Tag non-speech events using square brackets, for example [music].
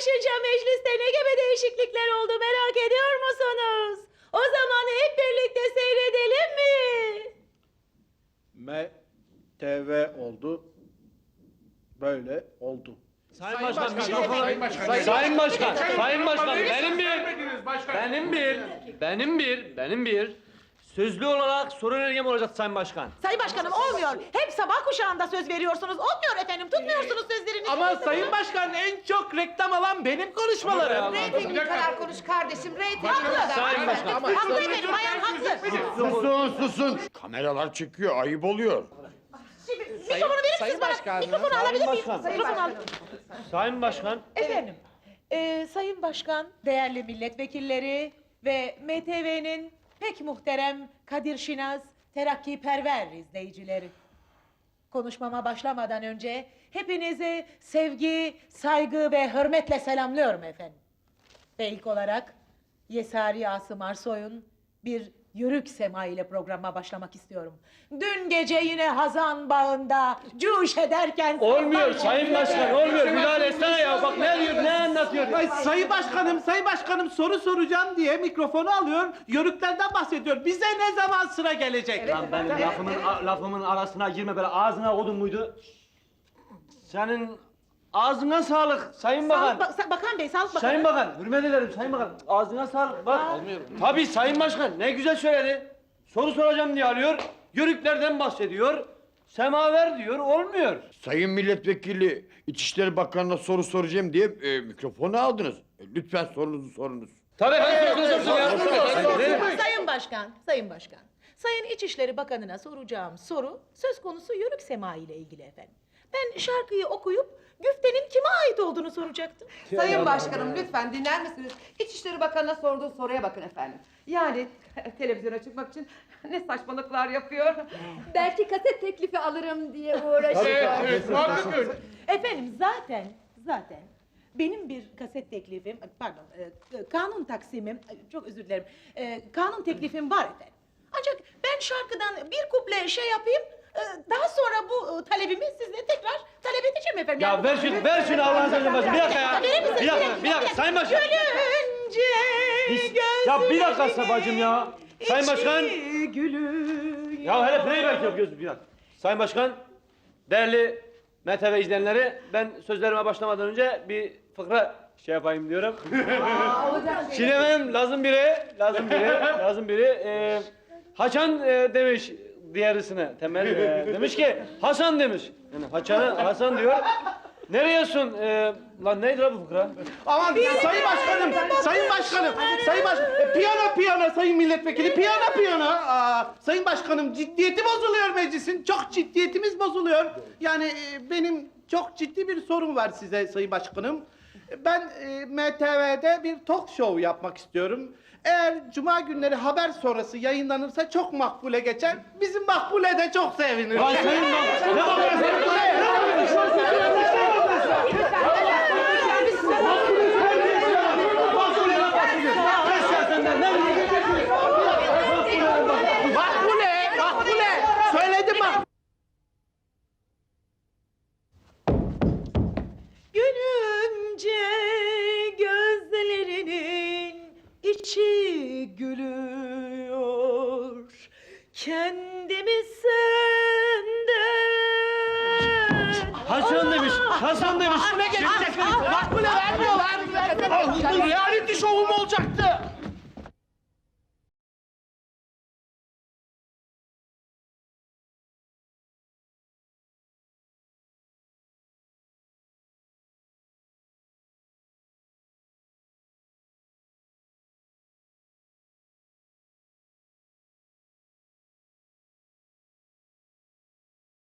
15. mecliste ne gibi değişiklikler oldu merak ediyor musunuz? O zaman hep birlikte seyredelim mi? MTV oldu. Böyle oldu. Sayın Başkan, mikrofon. Sayın Başkan. Sayın Başkan, Sayın Başkan, benim bir, benim bir, benim bir, benim bir, sözlü olarak soru önergem olacak Sayın Başkan. Sayın Başkanım olmuyor. Hep sabah kuşağında söz veriyorsunuz. Olmuyor efendim. Tutmuyorsunuz sözlerinizi. Ama Sayın Başkan en çok reklam alan benim konuşmalarım. Reytingin kadar konuş kardeşim, reytingin kadar. Sayın Başkan. Haklı efendim. Bayan haklı. Susun susun. Kameralar çekiyor ayıp oluyor. Şimdi mikrofonu verir misiniz bana? Mikrofonu alabilir miyim? Mikrofonu al. Sayın Başkan, Efendim. e, Sayın Başkan, değerli milletvekilleri ve MTV'nin pek muhterem Kadir Şinaz, terakkiperver izleyicileri. Konuşmama başlamadan önce hepinizi sevgi, saygı ve hürmetle selamlıyorum efendim. Ve ilk olarak Yesari Asım Arsoy'un bir Yörük Sema ile programa başlamak istiyorum. Dün gece yine Hazan Bağı'nda cuş ederken... olmuyor Sayın Başkan, olmuyor. Müdahale etsene ya, bak ne diyor, ne anlatıyor? Ay, sayın Başkanım, Sayın Başkanım soru soracağım diye mikrofonu alıyor. Yörüklerden bahsediyor. Bize ne zaman sıra gelecek? Lan benim lafımın, a- lafımın arasına girme böyle ağzına kodun muydu? Senin ağzına sağlık Sayın Bakan. Sağlık Ba- Sa- Bakan Bey, Sağlık Bakanı. Sayın Bakan, hürmet ederim Sayın Bakan. Ağzına sağlık. Bak. Tabii Sayın Başkan, ne güzel söyledi. Soru soracağım diye alıyor. Yörüklerden bahsediyor. Semaver diyor, olmuyor. Sayın milletvekili İçişleri Bakanı'na soru soracağım diye e, mikrofonu aldınız. E, lütfen sorunuzu sorunuz. Tabii ben sorsun ya. Sayın Başkan, Sayın Başkan. Sayın İçişleri Bakanı'na soracağım soru söz konusu Yörük Sema ile ilgili efendim. Ben şarkıyı okuyup güftenin kime ait olduğunu soracaktım. Sayın Başkanım lütfen dinler misiniz? İçişleri Bakanı'na sorduğu soruya bakın efendim. Yani [laughs] televizyona çıkmak için ne saçmalıklar yapıyor. [laughs] Belki kaset teklifi alırım diye uğraşıyor. Evet. Efendim zaten, zaten benim bir kaset teklifim, pardon, e, kanun taksimim, e, çok özür dilerim, e, kanun teklifim var efendim. Ancak ben şarkıdan bir kuple şey yapayım, e, daha sonra bu e, talebimi sizle efendim. Ya ver şunu, ver şunu Allah'ın sözü başım. Bir dakika ya. Verir? Bir dakika, bir dakika. Sayın Başkan. Gülünce Ya bir dakika sabacım ya. Sayın Başkan. içi gülüyor. Ya hele playback yapıyoruz bir dakika. Sayın Başkan, değerli MTV izleyenleri, ben sözlerime başlamadan önce bir fıkra şey yapayım diyorum. [laughs] Şimdi efendim lazım biri, lazım biri, lazım biri. Ee, Haçan e, demiş diğerisine, temel e, demiş ki Hasan demiş. Yani Haçan'ı Hasan diyor. Nereyesin? Ee, lan neydi bu fıkra? Aman Sayın Başkanım, Sayın Başkanım, Sayın Baş... E, Piyano piyano Sayın Milletvekili, piyano piyano. Aa, sayın Başkanım ciddiyeti bozuluyor meclisin. Çok ciddiyetimiz bozuluyor. Yani e, benim çok ciddi bir sorun var size Sayın Başkanım. Ben e, MTV'de bir talk show yapmak istiyorum. Eğer cuma günleri haber sonrası yayınlanırsa çok makbule geçer. Bizim makbule de çok sevinir. Lan senin bak, Kendimi senden Hasan demiş, Hasan demiş. Şimdi Şimdi